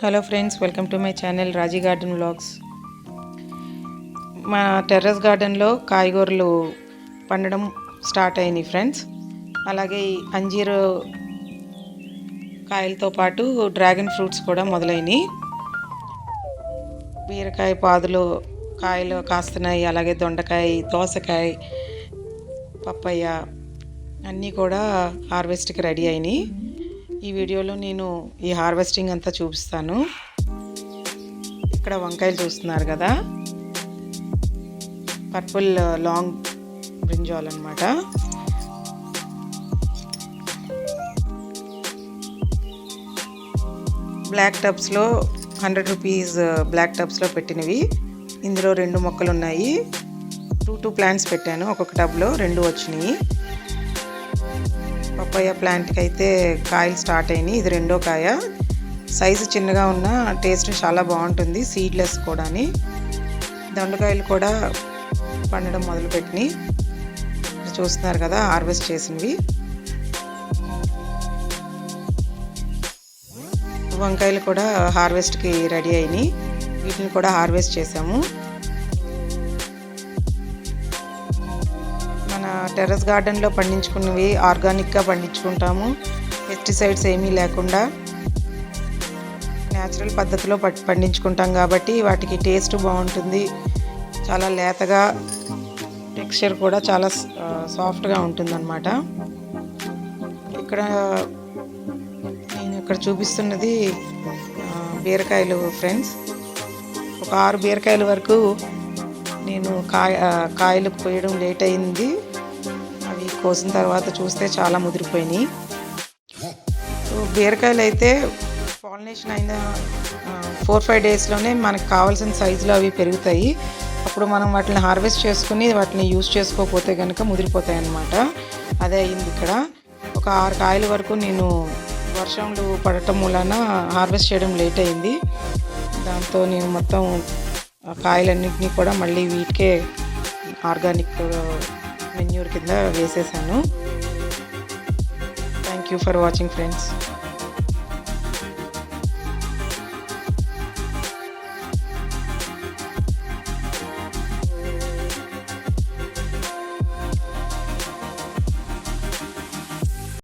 Hello friends welcome to my channel Raji garden blogs మా terrace గార్డెన్లో కాయగూరలు పండడం start అయినాయి ఫ్రెండ్స్. అలాగే ఈ అంజీరు కాయలతో పాటు డ్రాగన్ ఫ్రూట్స్ కూడా మొదలైనవి బీరకాయ పాదులు కాయలు కాస్తున్నాయి. అలాగే దొండకాయ దోసకాయ పప్పయ్య అన్నీ కూడా హార్వెస్ట్కి రెడీ అయినాయి. ఈ వీడియోలో నేను ఈ హార్వెస్టింగ్ అంతా చూపిస్తాను. ఇక్కడ వంకాయలు చూస్తున్నారు కదా? పర్పుల్ లాంగ్ బ్రింజాల్ అనమాట బ్లాక్ టబ్స్లో హండ్రెడ్ రూపీస్ బ్లాక్ టబ్స్లో పెట్టినవి. ఇందులో రెండు మొక్కలు ఉన్నాయి టూ టూ ప్లాంట్స్ పెట్టాను. ఒక్కొక్క టబ్లో రెండు వచ్చినాయి. పప్పాయ ప్లాంట్కి అయితే కాయలు స్టార్ట్ అయినాయి. ఇది రెండో కాయ. సైజు చిన్నగా ఉన్న టేస్ట్ చాలా బాగుంటుంది సీడ్లెస్ కూడాని. దొండకాయలు కూడా పండడం మొదలుపెట్టినాయి. చూస్తున్నారు కదా హార్వెస్ట్ చేసినవి. వంకాయలు కూడా హార్వెస్ట్కి రెడీ అయినాయి. వీటిని కూడా హార్వెస్ట్ చేసాము. మన టెర్రస్ గార్డెన్లో పండించుకున్నవి ఆర్గానిక్గా పండించుకుంటాము. పెస్టిసైడ్స్ ఏమీ లేకుండా న్యాచురల్ పద్ధతిలో పండించుకుంటాం కాబట్టి వాటికి టేస్ట్ బాగుంటుంది. చాలా లేతగా టెక్స్చర్ కూడా చాలా సాఫ్ట్గా ఉంటుందన్నమాట. ఇక్కడ నేను ఇక్కడ చూపిస్తున్నది బీరకాయలు ఫ్రెండ్స్. ఒక ఆరు బీరకాయల వరకు నేను కాయ కాయలు కోయడం లేట్ అయింది. కోసిన తర్వాత చూస్తే చాలా ముదిరిపోయినాయి. సో బీరకాయలు అయితే పాలినేషన్ అయిన ఫోర్ ఫైవ్ డేస్లోనే మనకు కావాల్సిన సైజులో అవి పెరుగుతాయి. అప్పుడు మనం వాటిని హార్వెస్ట్ చేసుకుని వాటిని యూజ్ చేసుకోకపోతే కనుక ముదిరిపోతాయి అన్నమాట. అదే అయింది ఇక్కడ. ఒక ఆరు కాయల వరకు నేను వర్షంలు పడటం మూలన హార్వెస్ట్ చేయడం లేట్ అయింది. దాంతో నేను మొత్తం కాయలన్నింటినీ కూడా మళ్ళీ వీటికే ఆర్గానిక్ మెన్యూర్ కింద వేసేసాను. Thank you for watching friends